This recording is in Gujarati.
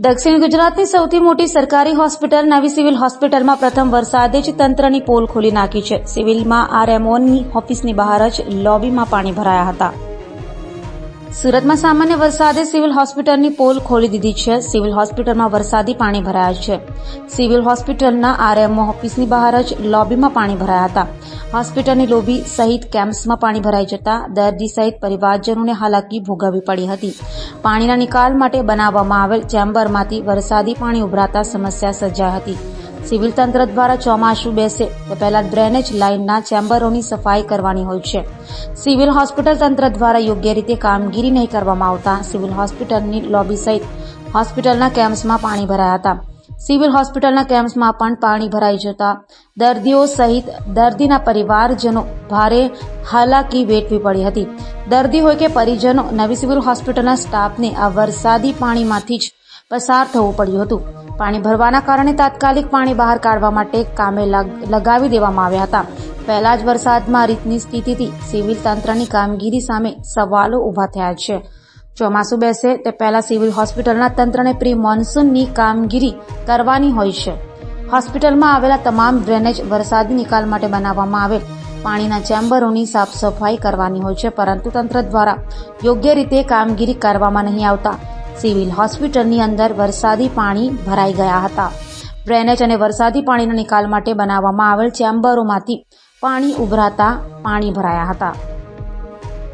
દક્ષિણ ગુજરાતની સૌથી મોટી સરકારી હોસ્પિટલ નવી સિવિલ હોસ્પિટલમાં પ્રથમ વરસાદે જ તંત્રની પોલ ખોલી નાખી છે. સિવિલમાં આરએમઓની ઓફિસની બહાર જ લોબીમાં પાણી ભરાયા હતા. સુરતમાં સામાન્ય વરસાદે સિવિલ હોસ્પિટલની પોલ ખોલી દીધી છે. સિવિલ હોસ્પિટલમાં વરસાદી પાણી ભરાયા છે. સિવિલ હોસ્પિટલના આરએમઓ ઓફિસની બહાર જ લોબીમાં પાણી ભરાયા હતા. હોસ્પિટલની લોબી સહિત કેમ્પ્સમાં પાણી ભરાઈ જતા દર્દી સહિત પરિવારજનોને હાલાકી ભોગવવી પડી હતી. પાણીના નિકાલ માટે બનાવવામાં આવેલ ચેમ્બરમાંથી વરસાદી પાણી ઉભરાતા સમસ્યા સર્જાઈ હતી. સિવિલ તંત્ર દ્વારા ચોમાસું બેસે તે પહેલા ડ્રેનેજ લાઇનના ચેમ્બરોની સફાઈ કરવાની હોય છે. સિવિલ હોસ્પિટલ તંત્ર દ્વારા યોગ્ય રીતે કામગીરી નહીં કરવામાં આવતા સિવિલ હોસ્પિટલની લોબી સહિત હોસ્પિટલના કેમ્પ્સમાં પાણી ભરાયા હતા. સિવિલ હોસ્પિટલના કેમ્પ્સમાં પણ પાણી ભરાઈ જતા દર્દીઓ સહિત દર્દીના પરિવારજનો ભારે હાલાકી વેઠવી પડી હતી. દર્દી હોય કે પરિજનો, નવી સિવિલ હોસ્પિટલના સ્ટાફને આ વરસાદી પાણીમાંથી જ પસાર થવું પડ્યું હતું. પાણી ભરવાના કારણે તાત્કાલિક પાણી બહાર કાઢવા માટે કામે લગ- લગાવી દેવામાં આવ્યા હતા. પહેલા જ વરસાદમાં રીતની સ્થિતિથી સિવિલ તંત્રની કામગીરી સામે સવાલો ઊભા થયા છે. ચોમાસું બેસે તે પહેલા સિવિલ હોસ્પિટલના તંત્રને પ્રી મોન્સૂનની કામગીરી કરવાની હોય છે. હોસ્પિટલમાં આવેલા તમામ ડ્રેનેજ વરસાદી નિકાલ માટે બનાવવામાં આવેલ. પાણીના ચેમ્બરોની સાફ સફાઈ કરવાની હોય છે, પરંતુ તંત્ર દ્વારા યોગ્ય રીતે કામગીરી કરવામાં નહીં આવતા. સિવિલ હોસ્પિટલની અંદર વરસાદી પાણી ભરાઈ ગયા હતા. ડ્રેનેજ અને વરસાદી પાણીના નિકાલ માટે બનાવવામાં આવેલ ચેમ્બરોમાંથી પાણી ઉભરાતા પાણી ભરાયા હતા.